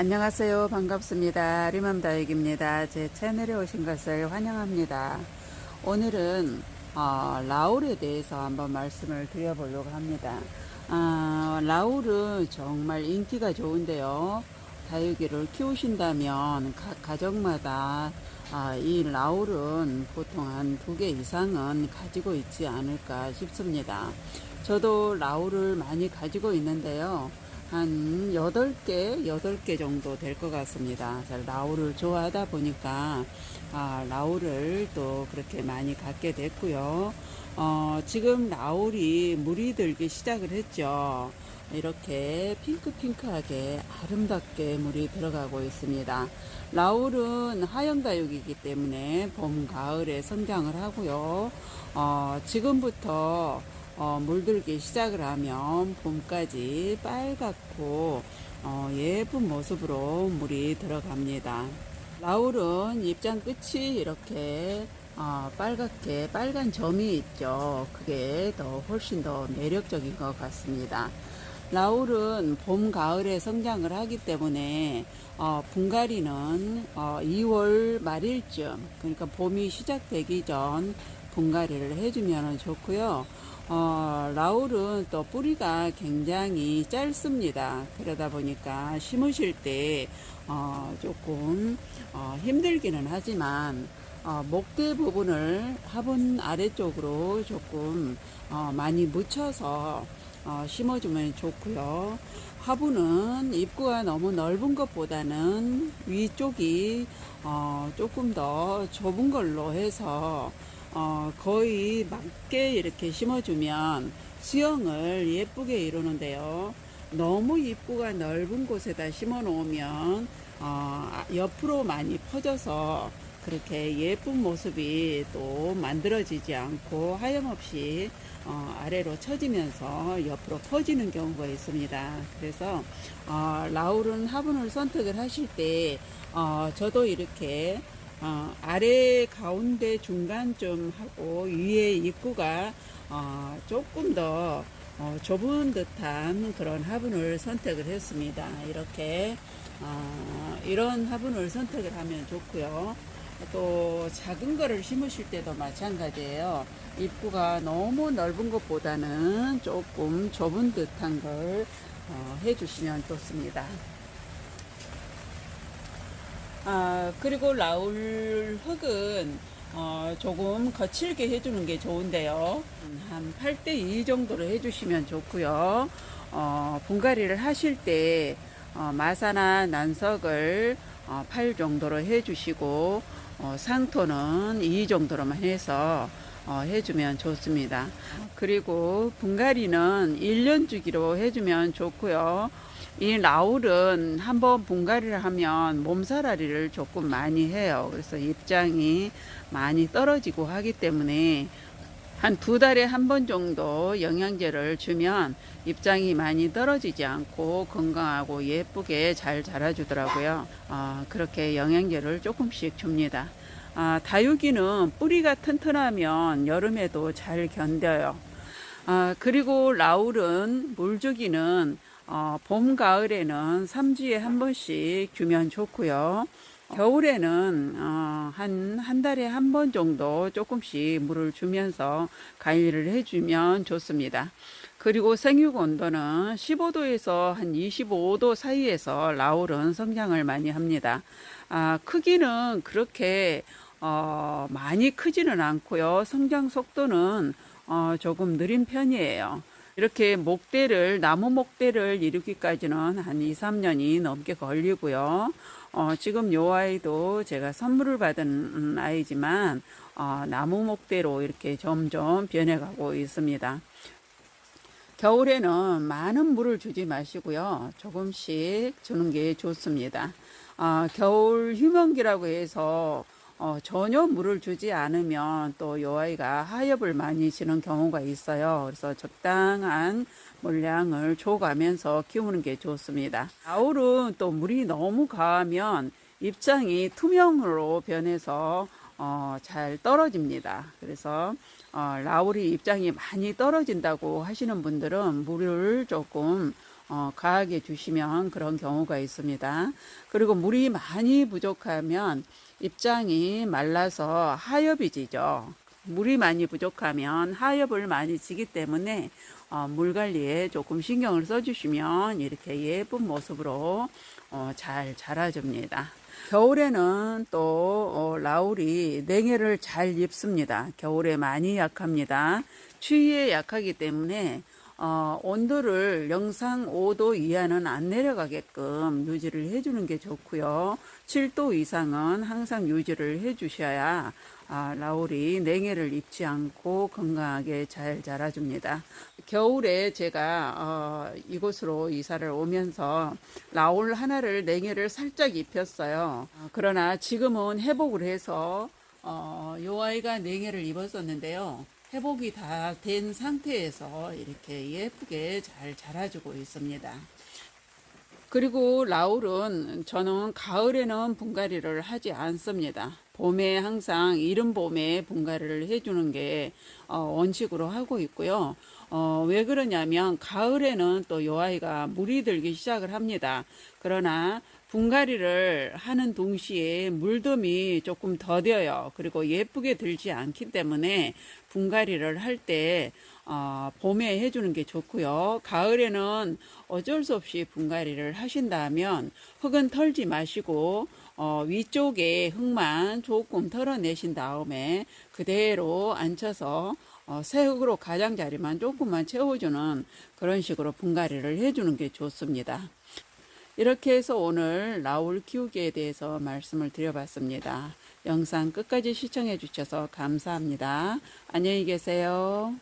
안녕하세요. 반갑습니다. 리맘다육입니다. 제 채널에 오신 것을 환영합니다. 오늘은 어, 라울에 대해서 한번 말씀을 드려보려고 합니다. 아, 라울은 정말 인기가 좋은데요. 다육이를 키우신다면 각 가정마다 아, 이 라울은 보통 한 두 개 이상은 가지고 있지 않을까 싶습니다. 저도 라울을 많이 가지고 있는데요. 한 8개, 8개 정도 될 것 같습니다. 자, 라울을 좋아하다 보니까, 아, 라울을 또 그렇게 많이 갖게 됐고요. 어, 지금 라울이 물이 들기 시작을 했죠. 이렇게 핑크핑크하게 아름답게 물이 들어가고 있습니다. 라울은 하영다육이기 때문에 봄, 가을에 성장을 하고요. 어, 지금부터 어, 물들기 시작을 하면 봄까지 빨갛고 어, 예쁜 모습으로 물이 들어갑니다. 라울은 입장 끝이 이렇게 어, 빨갛게 빨간 점이 있죠. 그게 더 훨씬 더 매력적인 것 같습니다. 라울은 봄, 가을에 성장을 하기 때문에 어, 분갈이는 어, 2월 말일쯤 그러니까 봄이 시작되기 전 분갈이를 해주면 좋고요. 어, 라울은 또 뿌리가 굉장히 짧습니다. 그러다 보니까 심으실 때 어, 조금 어, 힘들기는 하지만 어, 목대 부분을 화분 아래쪽으로 조금 어, 많이 묻혀서 어, 심어주면 좋고요. 화분은 입구가 너무 넓은 것보다는 위쪽이 어, 조금 더 좁은 걸로 해서 어, 거의 맞게 이렇게 심어주면 수영을 예쁘게 이루는데요. 너무 입구가 넓은 곳에다 심어 놓으면 어, 옆으로 많이 퍼져서 그렇게 예쁜 모습이 또 만들어지지 않고 하염없이 어, 아래로 처지면서 옆으로 퍼지는 경우가 있습니다. 그래서 어, 라울은 화분을 선택을 하실 때 어, 저도 이렇게 어, 아래 가운데 중간쯤 하고 위에 입구가 어, 조금 더 어, 좁은 듯한 그런 화분을 선택을 했습니다. 이렇게 어, 이런 화분을 선택을 하면 좋고요. 또 작은 거를 심으실 때도 마찬가지예요. 입구가 너무 넓은 것보다는 조금 좁은 듯한 걸 어, 해주시면 좋습니다. 아, 그리고 라울 흙은 어, 조금 거칠게 해주는 게 좋은데요. 한 8대2 정도로 해주시면 좋고요. 어, 분갈이를 하실 때 어, 마사나 난석을 어, 8 정도로 해주시고 어, 상토는 2 정도로만 해서 어, 해주면 좋습니다. 그리고 분갈이는 1년 주기로 해주면 좋고요. 이 라울은 한번 분갈이를 하면 몸살아리를 조금 많이 해요. 그래서 입장이 많이 떨어지고 하기 때문에 한 두 달에 한 번 정도 영양제를 주면 입장이 많이 떨어지지 않고 건강하고 예쁘게 잘 자라주더라고요. 어, 그렇게 영양제를 조금씩 줍니다. 아, 다육이는 뿌리가 튼튼하면 여름에도 잘 견뎌요. 아, 그리고 라울은 물주기는 어, 봄, 가을에는 3주에 한 번씩 주면 좋고요. 겨울에는 어, 한, 한 달에 한 번 정도 조금씩 물을 주면서 관리를 해주면 좋습니다. 그리고 생육 온도는 15도에서 한 25도 사이에서 라울은 성장을 많이 합니다. 아, 크기는 그렇게 어, 많이 크지는 않고요. 성장 속도는 어, 조금 느린 편이에요. 이렇게 목대를 나무 목대를 이루기까지는 한 2, 3년이 넘게 걸리고요. 어, 지금 요 아이도 제가 선물을 받은 아이지만 어, 나무 목대로 이렇게 점점 변해가고 있습니다. 겨울에는 많은 물을 주지 마시고요. 조금씩 주는 게 좋습니다. 어, 겨울 휴먼기라고 해서 어, 전혀 물을 주지 않으면 또 요 아이가 하엽을 많이 지는 경우가 있어요. 그래서 적당한 물량을 줘가면서 키우는 게 좋습니다. 아울은 또 물이 너무 과하면 입장이 투명으로 변해서 어, 잘 떨어집니다. 그래서 어, 라울이 입장이 많이 떨어진다고 하시는 분들은 물을 조금 어, 가하게 주시면 그런 경우가 있습니다. 그리고 물이 많이 부족하면 입장이 말라서 하엽이 지죠. 물이 많이 부족하면 하엽을 많이 지기 때문에 어, 물 관리에 조금 신경을 써주시면 이렇게 예쁜 모습으로 어, 잘 자라줍니다. 겨울에는 또 어, 라울이 냉해를 잘 입습니다. 겨울에 많이 약합니다. 추위에 약하기 때문에 어, 온도를 영상 5도 이하는 안 내려가게끔 유지를 해주는 게 좋고요. 7도 이상은 항상 유지를 해주셔야 아, 라울이 냉해를 입지 않고 건강하게 잘 자라줍니다. 겨울에 제가 어, 이곳으로 이사를 오면서 라울 하나를 냉해를 살짝 입혔어요. 어, 그러나 지금은 회복을 해서 어, 요 아이가 냉해를 입었었는데요. 회복이 다 된 상태에서 이렇게 예쁘게 잘 자라주고 있습니다. 그리고 라울은 저는 가을에는 분갈이를 하지 않습니다. 봄에 항상 이른 봄에 분갈이를 해주는 게 어, 원칙으로 하고 있고요. 어, 왜 그러냐면 가을에는 또 요 아이가 물이 들기 시작을 합니다. 그러나 분갈이를 하는 동시에 물듬이 조금 더뎌요. 그리고 예쁘게 들지 않기 때문에 분갈이를 할때 어, 봄에 해주는 게 좋고요. 가을에는 어쩔 수 없이 분갈이를 하신다면 흙은 털지 마시고 어, 위쪽에 흙만 조금 털어내신 다음에 그대로 앉혀서 어, 새 흙으로 가장자리만 조금만 채워주는 그런 식으로 분갈이를 해주는 게 좋습니다. 이렇게 해서 오늘 라울 키우기에 대해서 말씀을 드려봤습니다. 영상 끝까지 시청해 주셔서 감사합니다. 안녕히 계세요.